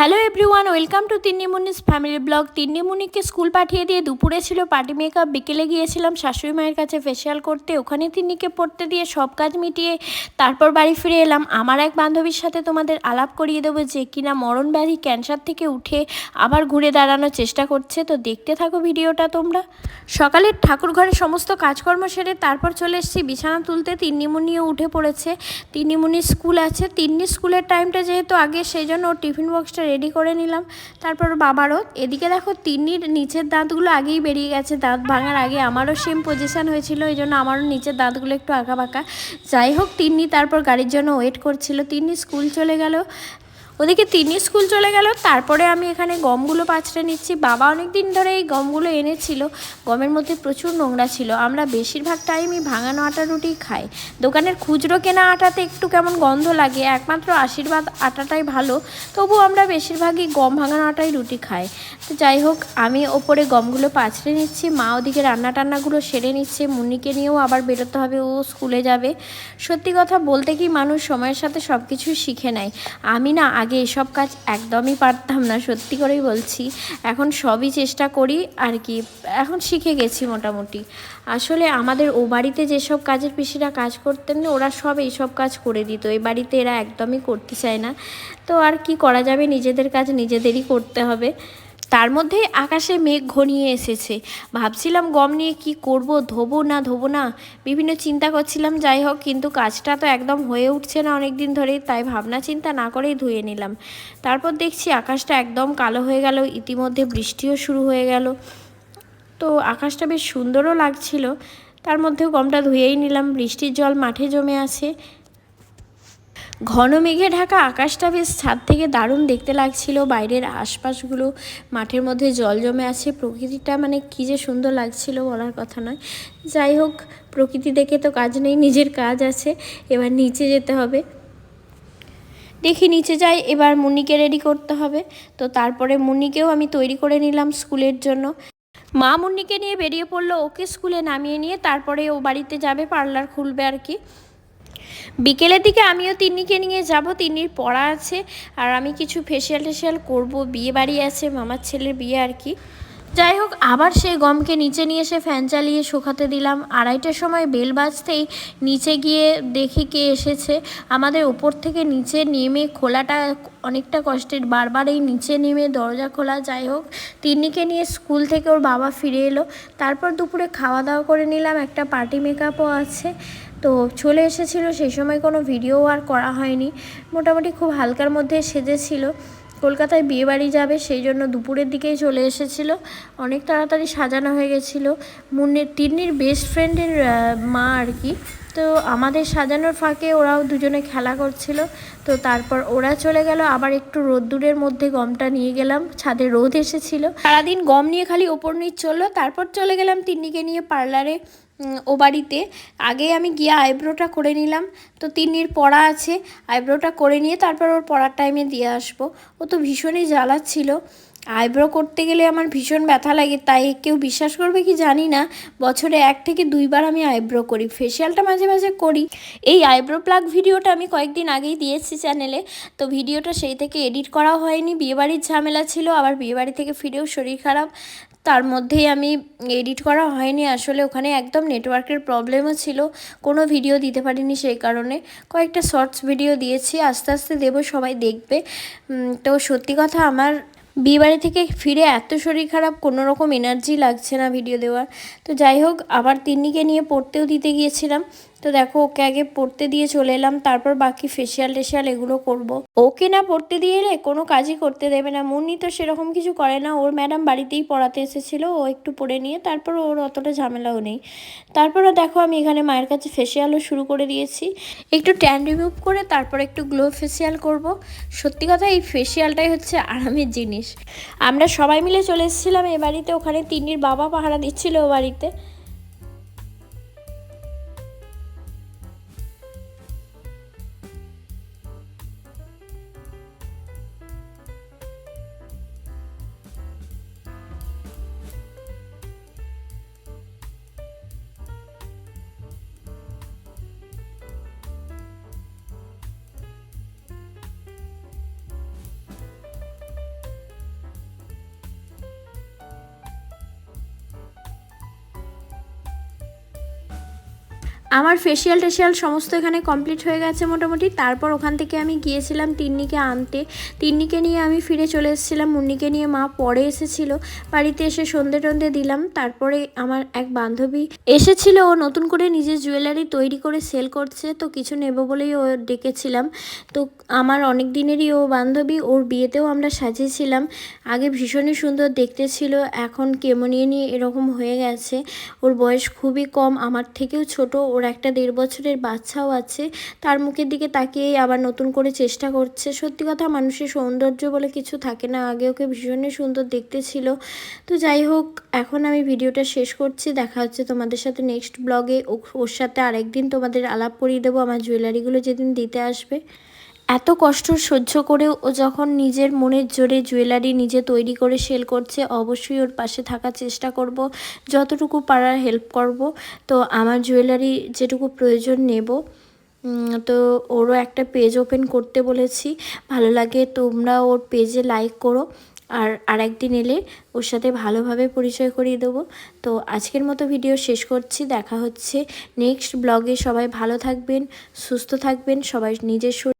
Hello everyone welcome to Tinnimuni's family blog তিন্নিমুনিকে school পাঠিয়ে দিয়ে দুপুরে ছিল পার্টি মেকআপ বিকেলে গিয়েছিলাম শাশুড়ি মায়ের কাছে ফেসিয়াল করতে। ওখানে তিন্নিকে পড়তে দিয়ে সব কাজ মিটিয়ে তারপর বাড়ি ফিরে এলাম। আমার এক বান্ধবীর সাথে তোমাদের আলাপ করিয়ে দেবো যে কিনা মরণ ব্যাধি ক্যান্সার থেকে উঠে আবার ঘুরে দাঁড়ানোর চেষ্টা করছে। তো দেখতে থাকো ভিডিওটা তোমরা। সকালের ঠাকুর ঘরে সমস্ত কাজকর্ম সেরে তারপর চলে এসেছি। বিছানা তুলতে তিন্নিমুনিও উঠে পড়েছে। তিন্নিমুনির স্কুল আছে। তিন্নি স্কুলের টাইমটা যেহেতু আগে, সেই জন্য ওর টিফিন বক্সটা রেডি করে নিলাম। তারপর বাবারও, এদিকে দেখো তিন্নির নিচের দাঁতগুলো আগেই বেরিয়ে গেছে, দাঁত ভাঙার আগে আমারও সেম পজিশান হয়েছিল, এই জন্য আমারও নিচের দাঁতগুলো একটু আঁকা বাঁকা। যাই হোক, তিন্নি তারপর গাড়ির জন্য ওয়েট করছিল। তিন্নি স্কুল চলে গেল ওদিকে তিনি স্কুল চলে গেল, তারপরে আমি এখানে গমগুলো পাঁচড়ে নিচ্ছি। বাবা অনেক দিন ধরে এই গমগুলো এনেছিল, গমের মধ্যে প্রচুর নোংরা ছিল। আমরা বেশিরভাগ টাইমই ভাঙানো আটা রুটি খাই। দোকানের খুচরো কেনা আটাতে একটু কেমন গন্ধ লাগে, একমাত্র আশীর্বাদ আটাটাই ভালো। তবু আমরা বেশিরভাগই গম ভাঙানো আটাই রুটি খাই। তো যাই হোক, আমি ওপরে গমগুলো পাঁচড়ে নিচ্ছি, মা ওদিকে রান্না টান্নাগুলো সেরে নিচ্ছে, মুন্নিকে নিয়েও আবার বেরোতে হবে, ও স্কুলে যাবে। সত্যি কথা বলতে কি মানুষ সময়ের সাথে সব কিছুই শিখে নেয়। আমি না আগে এসব কাজ একদমই পারতাম না, সত্যি করেই বলছি। এখন সবই চেষ্টা করি আর কি, এখন শিখে গেছি মোটামুটি। আসলে আমাদের ও বাড়িতে যেসব কাজের পিসিরা কাজ করতেন না ওরা সব এইসব কাজ করে দিত। এই বাড়িতে এরা একদমই করতে চায় না। তো আর কি করা যাবে, নিজেদের কাজ নিজেদেরই করতে হবে। তার মধ্যে আকাশে মেঘ ঘনিয়ে এসেছে। ভাবছিলাম গম নিয়ে কি করব, ধোবো না ধোবো না। বিভিন্ন চিন্তা করছিলাম, যাই হোক, কিন্তু কাজটা তো একদম হয়ে উঠছে না অনেক দিন ধরেই, তাই ভাবনা চিন্তা না করেই ধুয়ে নিলাম। তারপর দেখছি আকাশটা একদম কালো হয়ে গেল, ইতিমধ্যে বৃষ্টিও শুরু হয়ে গেল। তো আকাশটা বেশ সুন্দরও লাগছিল, তার মধ্যেও গমটা ধুয়েই নিলাম। বৃষ্টির জল মাঠে জমে আছে। ঘন মেঘে ঢাকা আকাশটা বেশ ছাদ থেকে দারুণ দেখতে লাগছিল। বাইরের আশপাশগুলো মাঠের মধ্যে জল জমে আছে। প্রকৃতিটা মানে কী যে সুন্দর লাগছিল বলার কথা নয়। যাই হোক, প্রকৃতি দেখে তো কাজ নেই, নিজের কাজ আছে। এবার নিচে যেতে হবে। দেখি নিচে যাই, এবার মুন্নিকে রেডি করতে হবে। তো তারপরে মুন্নিকেও আমি তৈরি করে নিলাম স্কুলের জন্য। মা মুন্নিকে নিয়ে বেরিয়ে পড়ল ওকে স্কুলে নামিয়ে নিয়ে, তারপরে ও বাড়িতে যাবে, পার্লার খুলবে আর কি। বিকেলের দিকে আমিও তিন্নিকে নিয়ে যাব। তিন্নির পড়া আছে। আর আমি কিছু ফেসিয়াল টেসিয়াল করব। বিয়ে বাড়ি আছে, মামার ছেলের বিয়ে আর কি। যাই হোক, আবার সেই গমকে নিচে নিয়ে এসে ফ্যান চালিয়ে শুকাতে দিলাম। আড়াইটার সময় বেল বাজতেই নিচে গিয়ে দেখি কে এসেছে। আমাদের ওপর থেকে নিচে নেমে খোলাটা অনেকটা কষ্টের। বারবার এই নিচে নেমে দরজা খোলা, যাই হোক, তিন্নিকে নিয়ে স্কুল থেকে ওর বাবা ফিরে এলো। তারপর দুপুরে খাওয়া দাওয়া করে নিলাম, একটা পার্টি মেকআপও আছে। তো চলে এসেছিল সেই সময় কোনো ভিডিও আর করা হয়নি। মোটামুটি খুব হালকার মধ্যে সেজেছিল। কলকাতায় বিয়ে বাড়ি যাবে, সেই জন্য দুপুরের দিকেই চলে এসেছিল। অনেক তাড়াতাড়ি সাজানো হয়ে গেছিল। মুন্নির, তিন্নির বেস্ট ফ্রেন্ডের মা আর কি। তো আমাদের সাজানোর ফাঁকে ওরাও দুজনে খেলা করছিল। তো তারপর ওরা চলে গেল। আবার একটু রোদ্দুরের মধ্যে গমটা নিয়ে গেলাম। ছাদে রোদ এসেছিল। সারাদিন গম নিয়ে খালি ওপর নিচ চলল। তারপর চলে গেলাম তিন্নিকে নিয়ে পার্লারে। ও বাড়িতে। আগে আমি গিয়ে আইব্রোটা করে নিলাম। তো তিন্নির পড়া আছে, আইব্রোটা করে নিয়ে তারপর ওর পড়ার টাইমে দিয়ে আসব। ও তো ভীষণই জ্বালাচ্ছিল। আইব্রো করতে গেলে আমার ভীষণ ব্যথা লাগে, তাই কেউ বিশ্বাস করবে কি জানি না। বছরে এক থেকে দুইবার আমি আইব্রো করি ফেশিয়ালটা মাঝে মাঝে করি। এই আইব্রো প্লাগ ভিডিওটা আমি কয়েকদিন আগেই দিয়েছি চ্যানেলে। তো ভিডিওটা সেই থেকে এডিট করা হয়নি, বিয়েবাড়ির ঝামেলা ছিল, আবার বিয়েবাড়ি থেকে ফিরেও শরীর খারাপ। তার মধ্যেই আমি এডিট করা হয়নি। আসলে ওখানে একদম নেটওয়ার্কের প্রবলেমও ছিল। কোনো ভিডিও দিতে পারিনি সেই কারণে। কয়েকটা শর্টস ভিডিও দিয়েছি। আস্তে আস্তে দেবো, সবাই দেখবে। তো সত্যি কথা আমার বিয়েবাড়ি থেকে ফিরে এত শরীর খারাপ কোনো রকম এনার্জি লাগছে না ভিডিও দেওয়ার। তো যাই হোক, আবার তিন্নিকে নিয়ে পড়তেও দিতে গিয়েছিলাম। তো দেখো, ওকে আগে পড়তে দিয়ে চলে এলাম, তারপর বাকি ফেসিয়াল টেসিয়াল এগুলো করব। ওকে না পড়তে দিয়ে এলে কোনো কাজই করতে দেবে না। মুন্নি তো সেরকম কিছু করে না। ওর ম্যাডাম বাড়িতেই পড়াতে এসেছিল, ও একটু পড়ে নিয়ে তারপর ওর অতটা ঝামেলাও নেই। তারপরে দেখো, আমি এখানে মায়ের কাছে ফেসিয়ালও শুরু করে দিয়েছি। একটু ট্যান রিমুভ করে তারপর একটু গ্লো ফেসিয়াল করব। সত্যি কথা, এই ফেসিয়ালটাই হচ্ছে আরামের জিনিস। আমরা সবাই মিলে চলে এসেছিলাম, এ বাড়িতে। ওখানে তিন্নির বাবা পাহারা দিচ্ছিল ও বাড়িতে। আমার ফেসিয়াল টেসিয়াল সমস্ত এখানে কমপ্লিট হয়ে গেছে মোটামুটি। তারপর ওখান থেকে আমি গিয়েছিলাম তিন্নিকে আনতে। তিন্নিকে নিয়ে আমি ফিরে চলে এসেছিলাম। মুন্নিকে নিয়ে মা পরে এসেছিল। বাড়িতে এসে সন্ধে টন্ধে দিলাম। তারপরে আমার এক বান্ধবী এসেছিল। ও নতুন করে নিজের জুয়েলারি তৈরি করে সেল করছে। তো কিছু নেব বলেই ও ডেকেছিলাম। তো আমার অনেক দিনেরই ও বান্ধবী। ওর বিয়েতেও আমরা সাজিয়েছিলাম। আগে ভীষণই সুন্দর দেখতে ছিল। এখন কেমনিয়ে নিয়ে এরকম হয়ে গেছে। ওর বয়স খুবই কম। আমার থেকেও ছোট। ওর একটা দেড় বছরের বাচ্চাও আছে, তার মুখের দিকে তাকিয়েই আবার নতুন করে চেষ্টা করছে। সত্যি কথা, মানুষের সৌন্দর্য বলে কিছু থাকে না, আগে ওকে ভীষণই সুন্দর দেখতে ছিল। তো যাই হোক, এখন আমি ভিডিওটা শেষ করছি, দেখা হচ্ছে তোমাদের সাথে নেক্সট ব্লগে ওর সাথে আরেকদিন তোমাদের আলাপ করিয়ে দেবো, আমার জুয়েলারিগুলো যেদিন দিতে আসবে। এত কষ্ট সহ্য করেও ও যখন নিজের মনের জোরে জুয়েলারি নিজে তৈরি করে সেল করছে, অবশ্যই ওর পাশে থাকার চেষ্টা করব, যতটুকু পারার হেল্প করব। তো আমার জুয়েলারি যেটুকু প্রয়োজন নেব তো ওরও একটা পেজ ওপেন করতে বলেছি। ভালো লাগে, তোমরা ওর পেজে লাইক করো। আর আরেকদিন এলে ওর সাথে ভালোভাবে পরিচয় করিয়ে দেবো। তো আজকের মতো ভিডিও শেষ করছি। দেখা হচ্ছে নেক্সট ব্লগে সবাই ভালো থাকবেন, সুস্থ থাকবেন, সবাই নিজের